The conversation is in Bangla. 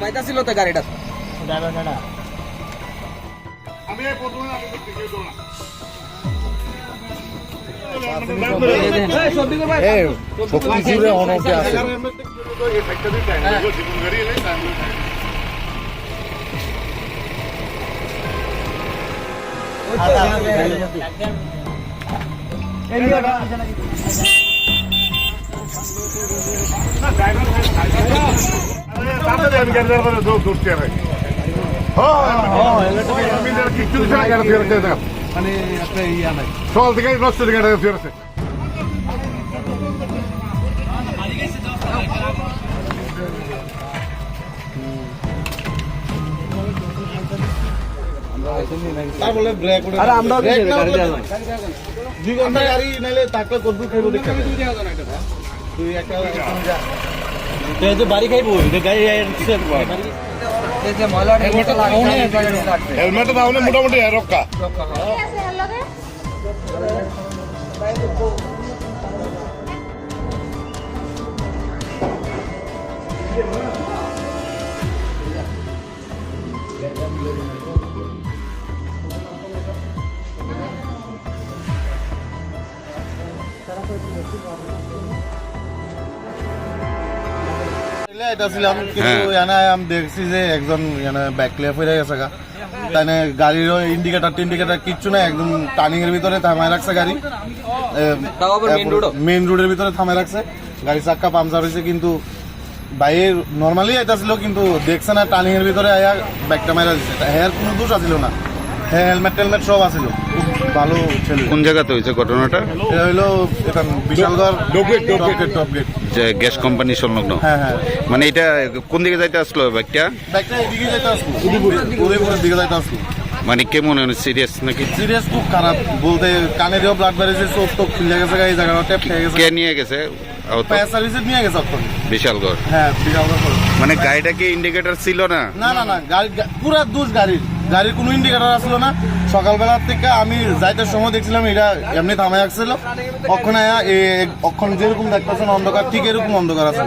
মাইতাছিল তো গাড়িটা নাই সকাল থেকে নষ্ট থেকে আরে না গাড়ি দুই ঘণ্টা গাড়ি নাইলে তাকলে কদ্দুর খাইব দেখা তুই একটা তুই যে বাড়ি খাইব গাড়ি হেলমেট তাহলে মোটামুটি রক্ষা। আছে এর লগে এটা ছিলাম কিন্তু এনে আমি দেখছি যে একজন এনে হয়ে গেছে গা তাই গাড়ির ইন্ডিকেটার কিচ্ছু না একদম টার্নিং এর ভিতরে থামায় রাখছে গাড়ি? মেইন রোডের ভিতরে থামায় রাখছে গাড়ি চাক্কা পাংচার হয়েছে কিন্তু বাইরে নর্মালি এটা ছিল কিন্তু দেখছে না টার্নিং এর ভিতরে আয়া ব্যাগটা মারা দিচ্ছে হেয়ার কোনো দোষ আছিল না। হ্যাঁ হেলমেট টেলমেট সব আছিল খুব ভালো ছেলে। কোন জায়গাতে হয়েছে ঘটনাটা? এটা হইল এটা বিশালগড় ডোবগেট, ডোবগেট। ডোবগেট। যে গ্যাস কোম্পানি সংলগ্ন? হ্যাঁ হ্যাঁ। মানে এটা কোন দিকে যাইতে আসলো বাইকটা? ব্যাগটা এদিকে যাইতে আসলো। উদয়পুরের দিকে। যাইতে আসলো। মানে কেমন সিরিয়াস নাকি? সিরিয়াস খুব খারাপ। বলতে কানেরও ব্লাড বেড়েছে চোখ টোক খুলে গেছে এই জায়গাটা ট্যাপ খেয়ে গেছে। কে নিয়ে গেছে? আহত? ফায়ার নিয়ে গেছে এখন। বিশালগড়। হ্যাঁ বিশালগড়। মানে গাড়িটা কি ইন্ডিকেটর ছিল না? না না না গাড়ি পুরা দোষ গাড়ির। গাড়ির কোনো ইন্ডিকেটর আসলো না। সকালবেলার থেকে আমি যাইতে সময় দেখছিলাম এটা এমনি থামাই আসছিল। অক্ষণ অক্ষণ যেরকম দেখতেছেন, অন্ধকার, ঠিক এরকম অন্ধকার আছে